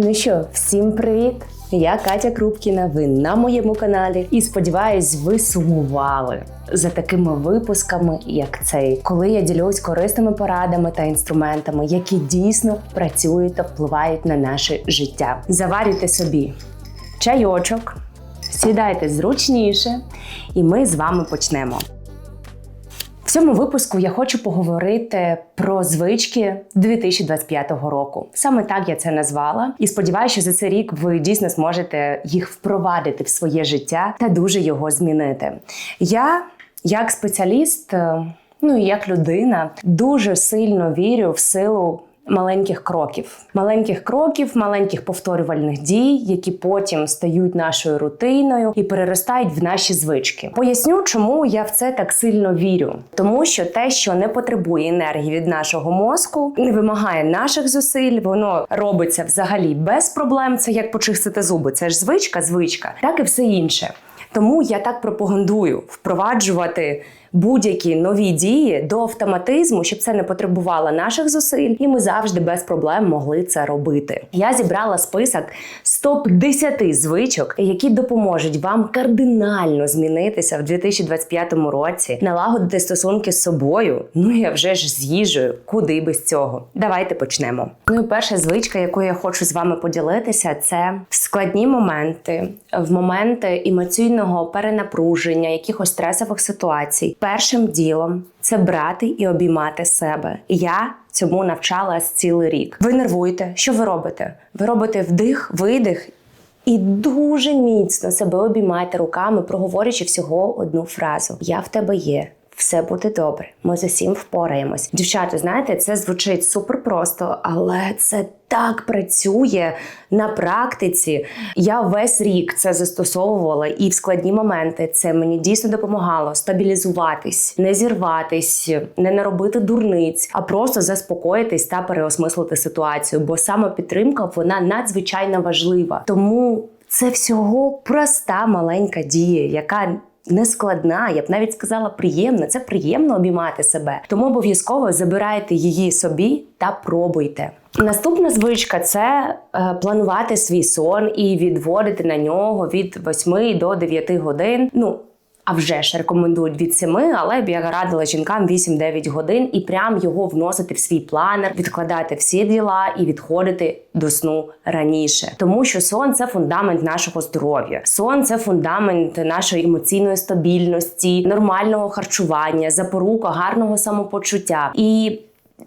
Ну що, всім привіт! Я Катя Крупкіна. Ви на моєму каналі, і сподіваюсь, ви сумували за такими випусками, як цей, коли я ділюсь корисними порадами та інструментами, які дійсно працюють та впливають на наше життя. Заварюйте собі чайочок, сідайте зручніше, і ми з вами почнемо. В цьому випуску я хочу поговорити про звички 2025 року. Саме так я це назвала, і сподіваюся, що за цей рік ви дійсно зможете їх впровадити в своє життя та дуже його змінити. Я, як спеціаліст, е, ну і як людина, дуже сильно вірю в силу. Маленьких кроків, маленьких кроків, маленьких повторювальних дій, які потім стають нашою рутиною і переростають в наші звички. Поясню, чому я в це так сильно вірю, тому що те, що не потребує енергії від нашого мозку, не вимагає наших зусиль, воно робиться взагалі без проблем. Це як почистити зуби. Це ж звичка, звичка, так і все інше. Тому я так пропагандую впроваджувати будь-які нові дії до автоматизму, щоб це не потребувало наших зусиль, і ми завжди без проблем могли це робити. Я зібрала список з топ-10 звичок, які допоможуть вам кардинально змінитися в 2025 році, налагодити стосунки з собою. Ну а вже ж з їжею, куди без цього. Давайте почнемо. Ну і перша звичка, якою я хочу з вами поділитися, це в складні моменти, в моменти емоційного перенапруження, якихось стресових ситуацій. Першим ділом це брати і обіймати себе. Я цьому навчалась цілий рік. Ви нервуєте, що ви робите? Ви робите вдих, видих. І дуже міцно себе обіймайте руками, проговорюючи всього одну фразу: Я в тебе є. Все буде добре, ми з усім впораємось. Дівчата, знаєте, це звучить супер просто, але це так працює на практиці. Я весь рік це застосовувала, і в складні моменти це мені дійсно допомагало стабілізуватись, не зірватись, не наробити дурниць, а просто заспокоїтись та переосмислити ситуацію. Бо саме підтримка вона надзвичайно важлива. Тому це всього проста маленька дія, яка не складна, я б навіть сказала приємна. Це приємно обіймати себе. Тому обов'язково забирайте її собі та пробуйте. Наступна звичка це е, планувати свій сон і відводити на нього від 8 до 9 годин. Ну а вже ж рекомендують від 7, але б я радила жінкам 8-9 годин і прям його вносити в свій планер, відкладати всі діла і відходити до сну раніше. Тому що сон це фундамент нашого здоров'я. Сон це фундамент нашої емоційної стабільності, нормального харчування, запорука гарного самопочуття. І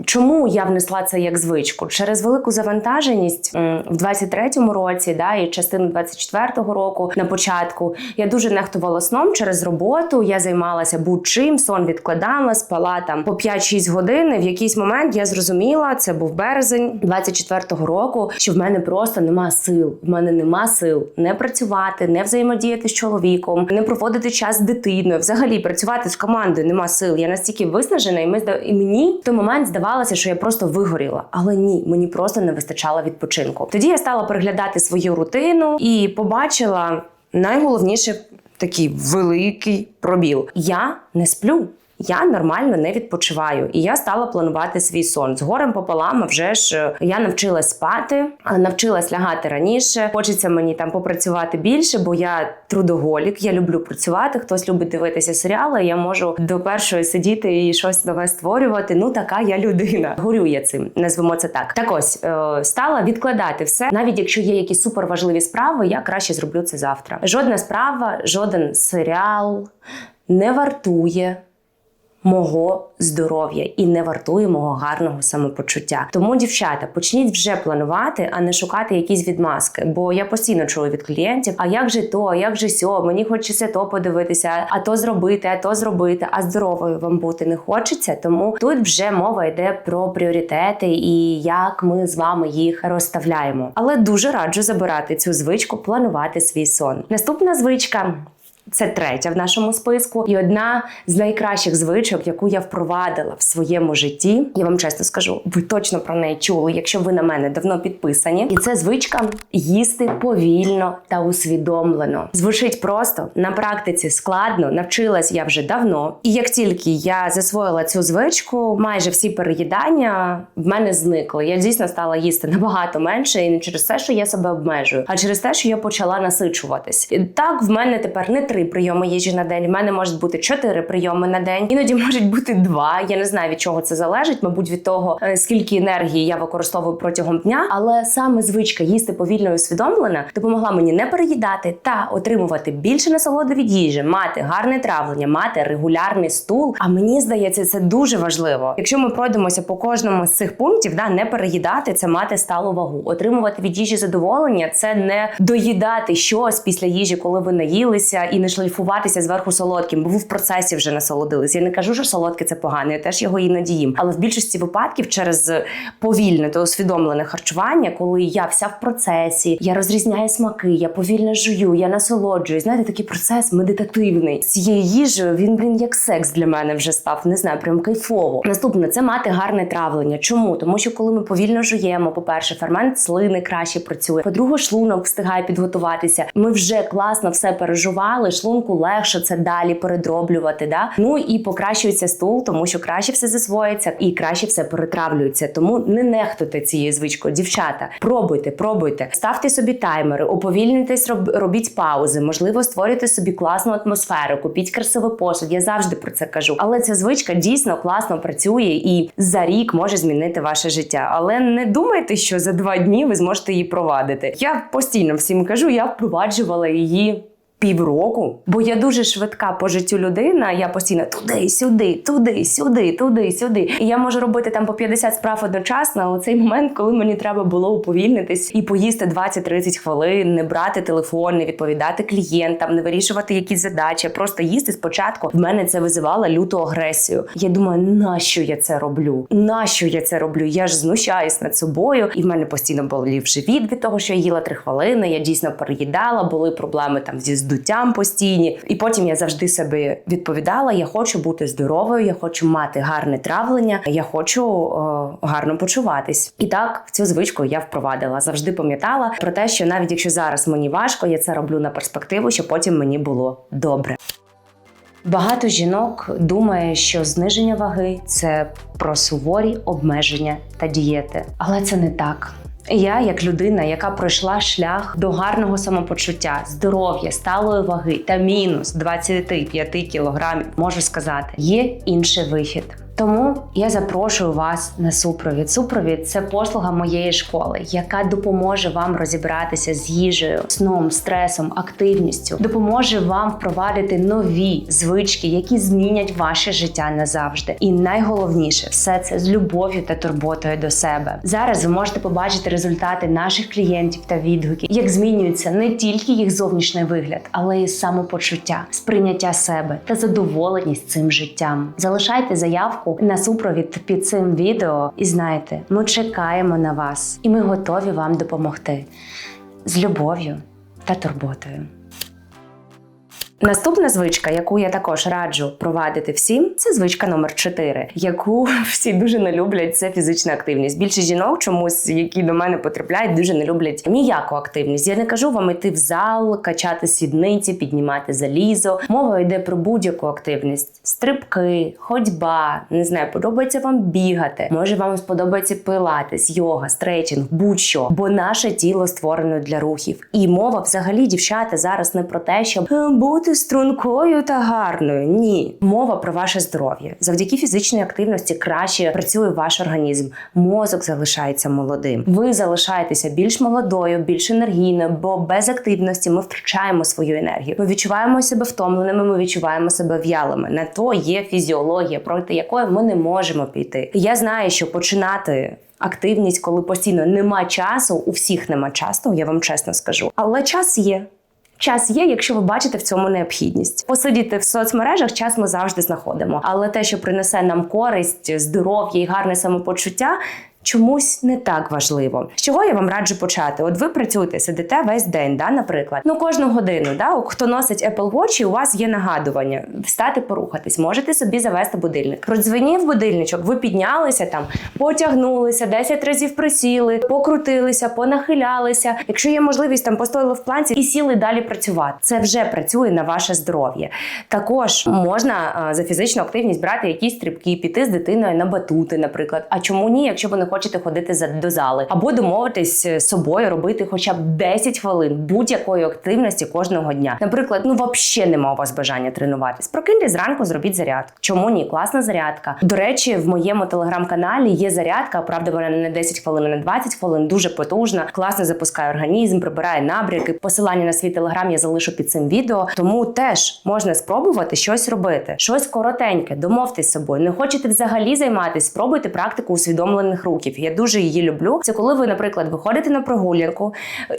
Чому я внесла це як звичку? Через велику завантаженість в 23-му році, да, і частину 24-го року на початку я дуже нехтувала сном через роботу. Я займалася будь-чим, сон відкладала, спала там по 5-6 годин. В якийсь момент я зрозуміла, це був березень 24-го року, що в мене просто нема сил. В мене нема сил не працювати, не взаємодіяти з чоловіком, не проводити час з дитиною. Взагалі працювати з командою нема сил. Я настільки виснажена, і ми і мені в той момент здавалося, здавалося, що я просто вигоріла, але ні, мені просто не вистачало відпочинку. Тоді я стала переглядати свою рутину і побачила найголовніше такий великий пробіл. Я не сплю я нормально не відпочиваю, і я стала планувати свій сон з горем пополам. а Вже ж е, я навчилась спати, навчилась лягати раніше. Хочеться мені там попрацювати більше, бо я трудоголік. Я люблю працювати. Хтось любить дивитися серіали. Я можу до першої сидіти і щось нове створювати. Ну така я людина. Горю я цим, назвемо це так. Так ось е, стала відкладати все, навіть якщо є якісь суперважливі справи, я краще зроблю це завтра. Жодна справа, жоден серіал не вартує мого здоров'я і не вартує мого гарного самопочуття. Тому, дівчата, почніть вже планувати, а не шукати якісь відмазки. Бо я постійно чую від клієнтів: а як же то, як же сьо, мені хочеться то подивитися, а то зробити, а то зробити. А здоровою вам бути не хочеться. Тому тут вже мова йде про пріоритети і як ми з вами їх розставляємо. Але дуже раджу забирати цю звичку, планувати свій сон. Наступна звичка. Це третя в нашому списку, і одна з найкращих звичок, яку я впровадила в своєму житті. Я вам чесно скажу, ви точно про неї чули, якщо ви на мене давно підписані. І це звичка їсти повільно та усвідомлено. Звучить просто на практиці складно. Навчилась я вже давно. І як тільки я засвоїла цю звичку, майже всі переїдання в мене зникли. Я дійсно стала їсти набагато менше, і не через те, що я себе обмежую, а через те, що я почала насичуватись. І Так, в мене тепер не три прийоми їжі на день. В мене можуть бути чотири прийоми на день. Іноді можуть бути два. Я не знаю від чого це залежить. Мабуть, від того е, скільки енергії я використовую протягом дня. Але саме звичка їсти повільно і усвідомлена допомогла мені не переїдати та отримувати більше насолоди від їжі, мати гарне травлення, мати регулярний стул. А мені здається, це дуже важливо. Якщо ми пройдемося по кожному з цих пунктів, да не переїдати це мати сталу вагу, отримувати від їжі задоволення, це не доїдати щось після їжі, коли ви наїлися, і не шліфуватися зверху солодким, бо ви в процесі вже насолодились. Я не кажу, що солодке це погано, я теж його іноді їм. Але в більшості випадків через повільне та усвідомлене харчування, коли я вся в процесі, я розрізняю смаки, я повільно жую, я насолоджуюсь. Знаєте, такий процес медитативний цією їжею. Він блін як секс для мене вже став. Не знаю, прям кайфово. Наступне це мати гарне травлення. Чому? Тому що коли ми повільно жуємо, по-перше, фермент слини краще працює. По-друге, шлунок встигає підготуватися. Ми вже класно все переживали. Шлунку легше це далі передроблювати. Да? Ну і покращується стул, тому що краще все засвоїться і краще все перетравлюється. Тому не нехтуйте цією звичкою. Дівчата, пробуйте, пробуйте, ставте собі таймери, уповільнюйтесь, роб- робіть паузи. Можливо, створюйте собі класну атмосферу, купіть красивий посуд. Я завжди про це кажу. Але ця звичка дійсно класно працює і за рік може змінити ваше життя. Але не думайте, що за два дні ви зможете її провадити. Я постійно всім кажу, я впроваджувала її. Півроку, бо я дуже швидка по життю людина. Я постійно туди, сюди, туди, сюди, туди, сюди. І я можу робити там по 50 справ одночасно. Але цей момент, коли мені треба було уповільнитись і поїсти 20-30 хвилин, не брати телефон, не відповідати клієнтам, не вирішувати якісь задачі, просто їсти спочатку. В мене це визивало люту агресію. Я думаю, нащо я це роблю? Нащо я це роблю? Я ж знущаюсь над собою, і в мене постійно болів живіт від того, що я їла 3 хвилини. Я дійсно переїдала, були проблеми там зі здуттям постійні. І потім я завжди себе відповідала: я хочу бути здоровою, я хочу мати гарне травлення, я хочу е, гарно почуватись. І так цю звичку я впровадила. Завжди пам'ятала про те, що навіть якщо зараз мені важко, я це роблю на перспективу, щоб потім мені було добре. Багато жінок думає, що зниження ваги це про суворі обмеження та дієти, але це не так. Я, як людина, яка пройшла шлях до гарного самопочуття, здоров'я, сталої ваги та мінус 25 кілограмів, можу сказати, є інший вихід. Тому я запрошую вас на супровід. Супровід це послуга моєї школи, яка допоможе вам розібратися з їжею, сном, стресом, активністю, допоможе вам впровадити нові звички, які змінять ваше життя назавжди. І найголовніше все це з любов'ю та турботою до себе. Зараз ви можете побачити результати наших клієнтів та відгуки, як змінюється не тільки їх зовнішній вигляд, але й самопочуття, сприйняття себе та задоволеність цим життям. Залишайте заявку на супровід під цим відео, і знайте, ми чекаємо на вас, і ми готові вам допомогти з любов'ю та турботою. Наступна звичка, яку я також раджу провадити всім, це звичка номер 4, яку всі дуже не люблять. Це фізична активність. Більше жінок, чомусь, які до мене потрапляють, дуже не люблять ніяку активність. Я не кажу вам йти в зал, качати сідниці, піднімати залізо. Мова йде про будь-яку активність: стрибки, ходьба. Не знаю, подобається вам бігати. Може вам сподобається пилатись, йога, стрейчинг, будь-що. Бо наше тіло створено для рухів. І мова взагалі, дівчата, зараз не про те, щоб е, бути стрункою та гарною. Ні, мова про ваше здоров'я. Завдяки фізичній активності краще працює ваш організм. Мозок залишається молодим. Ви залишаєтеся більш молодою, більш енергійною, бо без активності ми втрачаємо свою енергію. Ми відчуваємо себе втомленими, ми відчуваємо себе в'ялими. На то є фізіологія, проти якої ми не можемо піти. Я знаю, що починати. Активність, коли постійно нема часу, у всіх нема часу, я вам чесно скажу. Але час є. Час є, якщо ви бачите в цьому необхідність. Посидіти в соцмережах час ми завжди знаходимо. Але те, що принесе нам користь, здоров'я і гарне самопочуття, чомусь не так важливо. З чого я вам раджу почати? От ви працюєте, сидите весь день, да, наприклад. Ну кожну годину, да, хто носить Apple Watch, і у вас є нагадування встати, порухатись. Можете собі завести будильник. Продзвенів будильничок, ви піднялися там, потягнулися, 10 разів присіли, покрутилися, понахилялися. Якщо є можливість, там постояли в планці і сіли далі працювати. Це вже працює на ваше здоров'я. Також можна за фізичну активність брати якісь стрибки, піти з дитиною на батути, наприклад. А чому ні, якщо ви не хочете ходити за до зали, або домовитись з собою робити хоча б 10 хвилин будь-якої активності кожного дня. Наприклад, ну взагалі нема у вас бажання тренуватись. Прокиньтесь зранку, зробіть зарядку. Чому ні? Класна зарядка. До речі, в моєму телеграм-каналі є зарядка. Правда, вона не 10 хвилин, а на 20 хвилин. Дуже потужна, класно запускає організм, прибирає набряки. Посилання на свій телеграм я залишу під цим відео. Тому теж можна спробувати щось робити, щось коротеньке. Домовтесь з собою. Не хочете взагалі займатися, спробуйте практику усвідомлених рухів. Я дуже її люблю. Це коли ви, наприклад, виходите на прогулянку,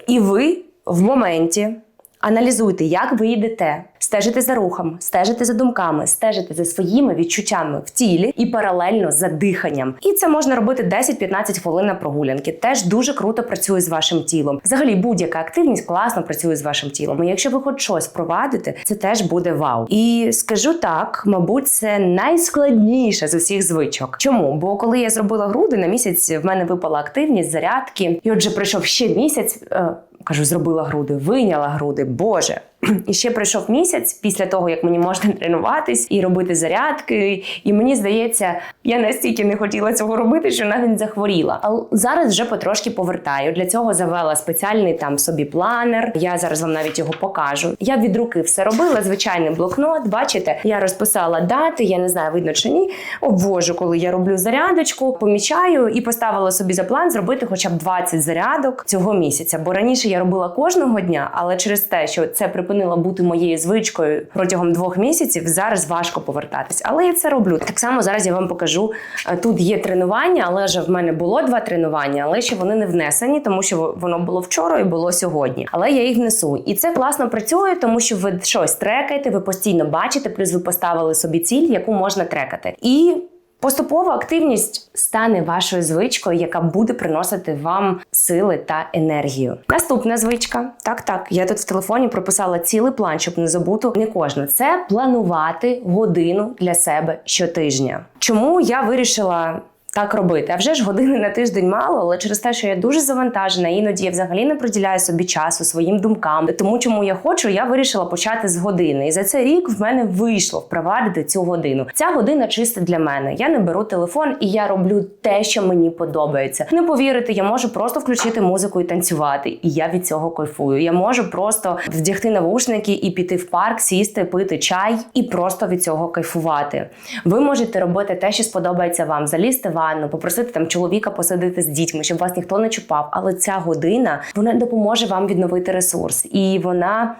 і ви в моменті. Аналізуйте, як ви йдете, стежите за рухом, стежите за думками, стежите за своїми відчуттями в тілі і паралельно за диханням. І це можна робити 10-15 хвилин на прогулянки. Теж дуже круто працює з вашим тілом. Взагалі, будь-яка активність класно працює з вашим тілом. І якщо ви хоч щось провадите, це теж буде вау. І скажу так, мабуть, це найскладніше з усіх звичок. Чому? Бо коли я зробила груди, на місяць в мене випала активність, зарядки, і отже, пройшов ще місяць. е, Кажу, зробила груди, вийняла груди, Боже. І ще пройшов місяць після того, як мені можна тренуватись і робити зарядки. І мені здається, я настільки не хотіла цього робити, що навіть захворіла. Але зараз вже потрошки повертаю. Для цього завела спеціальний там собі планер. Я зараз вам навіть його покажу. Я від руки все робила, звичайний блокнот. Бачите, я розписала дати, я не знаю, видно чи ні. Обвожу, коли я роблю зарядочку, помічаю і поставила собі за план зробити хоча б 20 зарядок цього місяця. Бо раніше я робила кожного дня, але через те, що це припинило бути моєю звичкою протягом двох місяців, зараз важко повертатись. Але я це роблю. Так само зараз я вам покажу. е, Тут є тренування, але ж в мене було два тренування, але ще вони не внесені, тому що воно було вчора і було сьогодні. Але я їх внесу. І це класно працює, тому що ви щось трекаєте, ви постійно бачите, плюс ви поставили собі ціль, яку можна трекати. І Поступова активність стане вашою звичкою, яка буде приносити вам сили та енергію. Наступна звичка. Так, так, я тут в телефоні прописала цілий план, щоб не забути не кожна. Це планувати годину для себе щотижня. Чому я вирішила так робити. А вже ж години на тиждень мало, але через те, що я дуже завантажена, іноді я взагалі не приділяю собі часу своїм думкам. Тому чому я хочу, я вирішила почати з години. І за цей рік в мене вийшло впровадити цю годину. Ця година чиста для мене. Я не беру телефон і я роблю те, що мені подобається. Не повірите, я можу просто включити музику і танцювати. І я від цього кайфую. Я можу просто вдягти навушники і піти в парк, сісти, пити чай і просто від цього кайфувати. Ви можете робити те, що сподобається вам, залізти в ванну, попросити там чоловіка посадити з дітьми, щоб вас ніхто не чіпав. Але ця година вона допоможе вам відновити ресурс, і вона.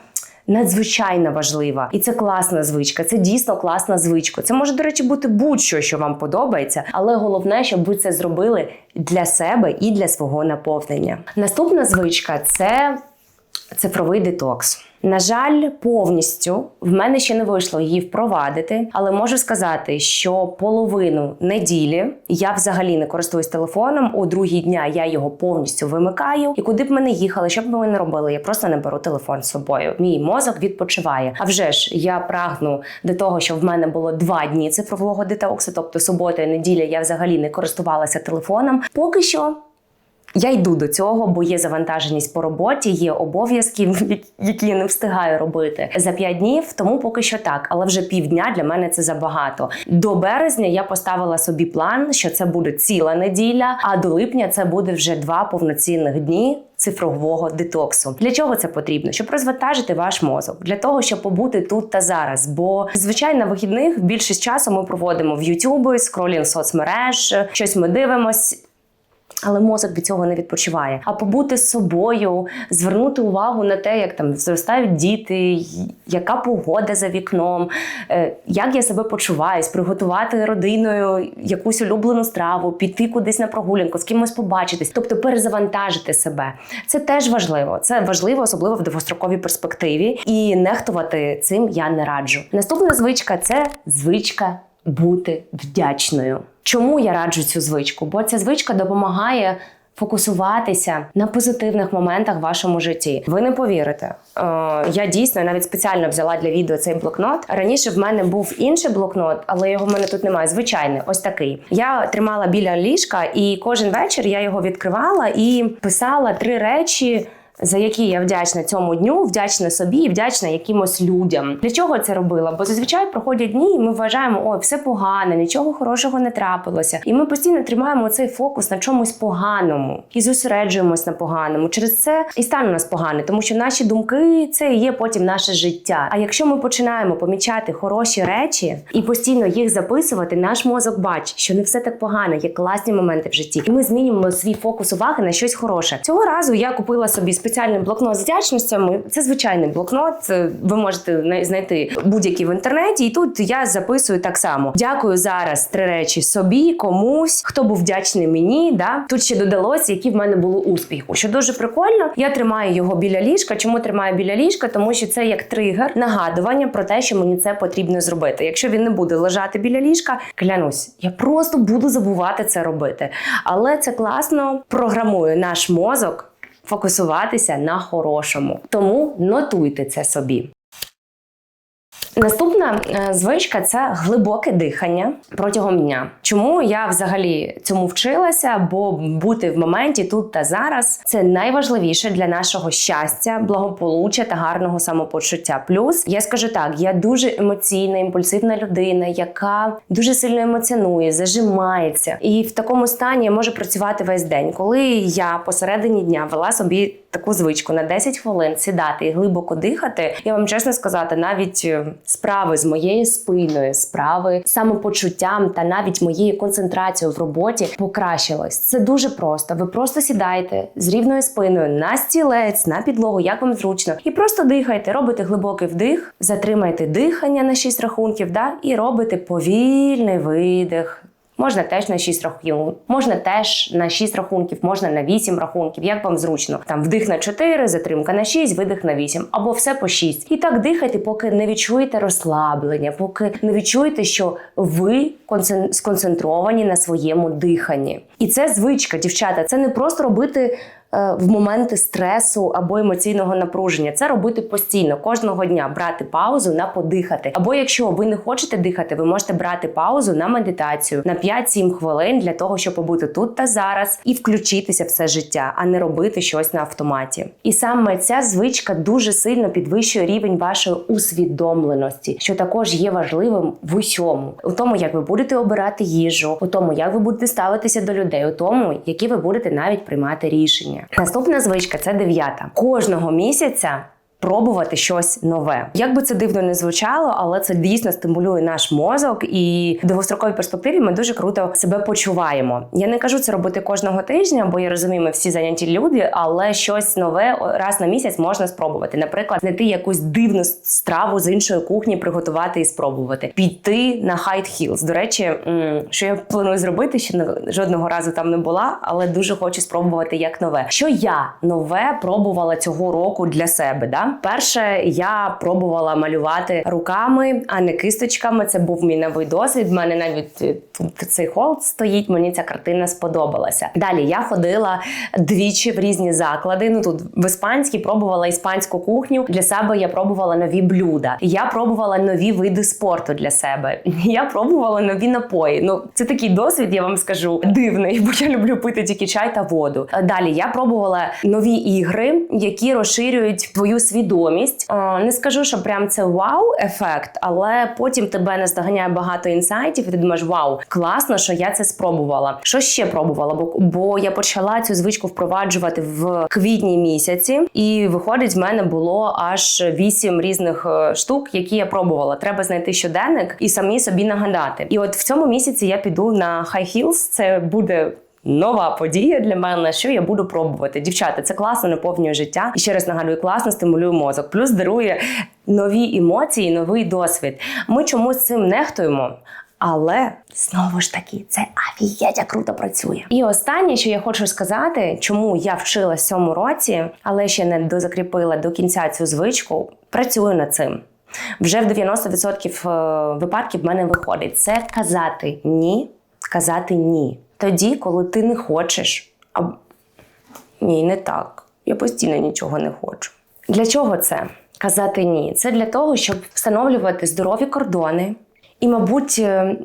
Надзвичайно важлива, і це класна звичка. Це дійсно класна звичка. Це може, до речі, бути будь-що, що вам подобається, але головне, щоб ви це зробили для себе і для свого наповнення. Наступна звичка це цифровий детокс. На жаль, повністю в мене ще не вийшло її впровадити, але можу сказати, що половину неділі я взагалі не користуюсь телефоном. У другі дня я його повністю вимикаю. І куди б ми не їхали, що б ми не робили, я просто не беру телефон з собою. Мій мозок відпочиває. А вже ж я прагну до того, що в мене було два дні цифрового детоксу, тобто субота і неділя я взагалі не користувалася телефоном. Поки що. Я йду до цього, бо є завантаженість по роботі, є обов'язки, які я не встигаю робити за 5 днів. Тому поки що так, але вже півдня для мене це забагато. До березня я поставила собі план, що це буде ціла неділя, а до липня це буде вже два повноцінних дні. Цифрового детоксу для чого це потрібно? Щоб розвантажити ваш мозок, для того, щоб побути тут та зараз. Бо звичайно, вихідних більшість часу ми проводимо в Ютубі, скролінг соцмереж, щось ми дивимось. Але мозок від цього не відпочиває. А побути з собою, звернути увагу на те, як там зростають діти, яка погода за вікном, е, як я себе почуваюсь, приготувати родиною якусь улюблену страву, піти кудись на прогулянку, з кимось побачитись, тобто перезавантажити себе. Це теж важливо. Це важливо, особливо в довгостроковій перспективі. І нехтувати цим я не раджу. Наступна звичка це звичка бути вдячною. Чому я раджу цю звичку? Бо ця звичка допомагає. Фокусуватися на позитивних моментах в вашому житті. Ви не повірите. Е, я дійсно навіть спеціально взяла для відео цей блокнот. Раніше в мене був інший блокнот, але його в мене тут немає. Звичайний, ось такий. Я тримала біля ліжка, і кожен вечір я його відкривала і писала три речі за які я вдячна цьому дню, вдячна собі і вдячна якимось людям. Для чого це робила? Бо зазвичай проходять дні, і ми вважаємо, ой, все погано, нічого хорошого не трапилося. І ми постійно тримаємо цей фокус на чомусь поганому і зосереджуємось на поганому. Через це і стане у нас погане, тому що наші думки це і є потім наше життя. А якщо ми починаємо помічати хороші речі і постійно їх записувати, наш мозок бачить, що не все так погано, є класні моменти в житті, і ми змінюємо свій фокус уваги на щось хороше. Цього разу я купила собі спеціальний блокнот з вдячностями. Це звичайний блокнот. Ви можете знайти будь-який в інтернеті. І тут я записую так само: дякую зараз три речі собі, комусь, хто був вдячний мені. Да? Тут ще додалося, які в мене були успіхи. Що дуже прикольно, я тримаю його біля ліжка. Чому тримаю біля ліжка? Тому що це як тригер, нагадування про те, що мені це потрібно зробити. Якщо він не буде лежати біля ліжка, клянусь, я просто буду забувати це робити. Але це класно програмує наш мозок фокусуватися на хорошому. Тому нотуйте це собі. Наступна е, звичка це глибоке дихання протягом дня. Чому я взагалі цьому вчилася? Бо бути в моменті тут та зараз це найважливіше для нашого щастя, благополуччя та гарного самопочуття. Плюс я скажу так: я дуже емоційна, імпульсивна людина, яка дуже сильно емоціонує, зажимається, і в такому стані я можу працювати весь день. Коли я посередині дня вела собі таку звичку на 10 хвилин сідати і глибоко дихати, я вам чесно сказати, навіть е, справи з моєю спиною, справи самопочуттям та навіть моєю концентрацією в роботі покращилось. Це дуже просто. Ви просто сідаєте з рівною спиною на стілець, на підлогу, як вам зручно, і просто дихайте, робите глибокий вдих, затримайте дихання на 6 рахунків, да, і робите повільний видих. Можна теж на 6 рахунків, можна теж на 6 рахунків, можна на 8 рахунків, як вам зручно. Там вдих на 4, затримка на 6, видих на 8, або все по 6. І так дихайте, поки не відчуєте розслаблення, поки не відчуєте, що ви сконцентровані на своєму диханні. І це звичка, дівчата. Це не просто робити. Е, в моменти стресу або емоційного напруження. Це робити постійно, кожного дня брати паузу на подихати. Або якщо ви не хочете дихати, ви можете брати паузу на медитацію на 5-7 хвилин для того, щоб побути тут та зараз і включитися в це життя, а не робити щось на автоматі. І саме ця звичка дуже сильно підвищує рівень вашої усвідомленості, що також є важливим в усьому, у тому, як ви будете обирати їжу, у тому, як ви будете ставитися до людей, у тому, які ви будете навіть приймати рішення. Наступна звичка це дев'ята. Кожного місяця пробувати щось нове. Як би це дивно не звучало, але це дійсно стимулює наш мозок, і в довгостроковій перспективі ми дуже круто себе почуваємо. Я не кажу це робити кожного тижня, бо я розумію, ми всі зайняті люди, але щось нове раз на місяць можна спробувати. Наприклад, знайти якусь дивну страву з іншої кухні, приготувати і спробувати. Піти на Хайт Хілс. До речі, що я планую зробити, ще жодного разу там не була, але дуже хочу спробувати як нове. Що я нове пробувала цього року для себе? Да? Перше я пробувала малювати руками, а не кисточками. Це був мій новий досвід. В мене навіть е, тут цей холд стоїть. Мені ця картина сподобалася. Далі я ходила двічі в різні заклади. Ну тут в іспанській пробувала іспанську кухню. Для себе я пробувала нові блюда. Я пробувала нові види спорту для себе. Я пробувала нові напої. Ну це такий досвід, я вам скажу, дивний, бо я люблю пити тільки чай та воду. Далі я пробувала нові ігри, які розширюють твою свідомість свідомість. Не скажу, що прям це вау-ефект, але потім тебе не здоганяє багато інсайтів, і ти думаєш, вау, класно, що я це спробувала. Що ще пробувала? Бо бо я почала цю звичку впроваджувати в квітні місяці, і виходить, в мене було аж вісім різних е, штук, які я пробувала. Треба знайти щоденник і самі собі нагадати. І от в цьому місяці я піду на High Heels. Це буде Нова подія для мене, що я буду пробувати. Дівчата, це класно наповнює життя. І ще раз нагадую, класно стимулює мозок. Плюс дарує нові емоції, новий досвід. Ми чомусь цим нехтуємо. Але знову ж таки, це авієтя круто працює. І останнє, що я хочу сказати, чому я вчилась цьому році, але ще не дозакріпила до кінця цю звичку, працюю над цим. вже в 90% випадків в мене виходить. Це казати ні, казати ні. Тоді, коли ти не хочеш, а ні, не так. Я постійно нічого не хочу. Для чого це? Казати ні. Це для того, щоб встановлювати здорові кордони. І, мабуть, е,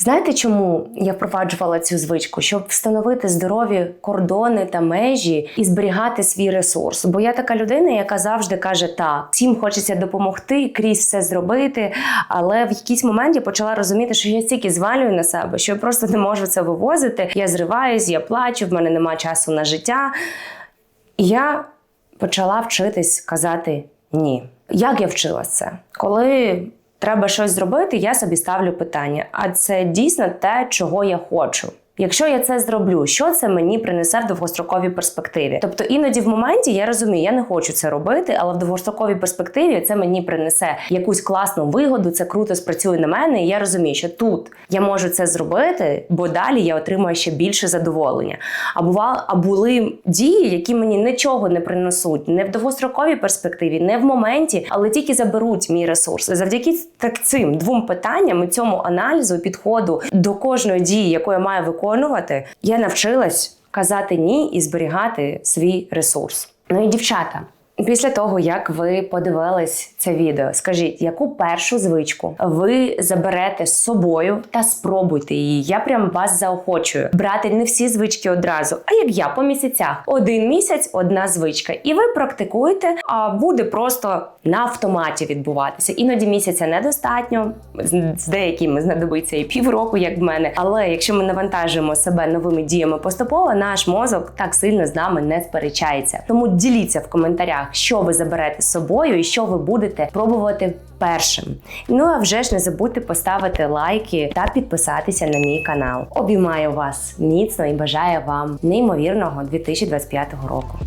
знаєте, чому я впроваджувала цю звичку? Щоб встановити здорові кордони та межі і зберігати свій ресурс. Бо я така людина, яка завжди каже так, всім хочеться допомогти, крізь все зробити. Але в якийсь момент я почала розуміти, що я стільки звалюю на себе, що я просто не можу це вивозити. Я зриваюсь, я плачу, в мене немає часу на життя. І я почала вчитись казати ні. Як я вчилася? Коли треба щось зробити, я собі ставлю питання: а це дійсно те, чого я хочу? Якщо я це зроблю, що це мені принесе в довгостроковій перспективі? Тобто іноді в моменті я розумію, я не хочу це робити, але в довгостроковій перспективі це мені принесе якусь класну вигоду, це круто спрацює на мене. І я розумію, що тут я можу це зробити, бо далі я отримаю ще більше задоволення. А бува, а були дії, які мені нічого не принесуть, не в довгостроковій перспективі, не в моменті, але тільки заберуть мій ресурс. Завдяки так цим двом питанням цьому аналізу, підходу до кожної дії, яку я маю виконувати, я навчилась казати ні і зберігати свій ресурс. Ну і дівчата. Після того, як ви подивились це відео, скажіть, яку першу звичку ви заберете з собою та спробуйте її. Я прям вас заохочую брати не всі звички одразу, а як я по місяцях. Один місяць, одна звичка. І ви практикуєте, а буде просто на автоматі відбуватися. Іноді місяця недостатньо, з деякими знадобиться і півроку, як в мене. Але якщо ми навантажуємо себе новими діями поступово, наш мозок так сильно з нами не сперечається. Тому діліться в коментарях, що ви заберете з собою і що ви будете пробувати першим. Ну а вже ж не забудьте поставити лайки та підписатися на мій канал. Обіймаю вас міцно і бажаю вам неймовірного 2025 року.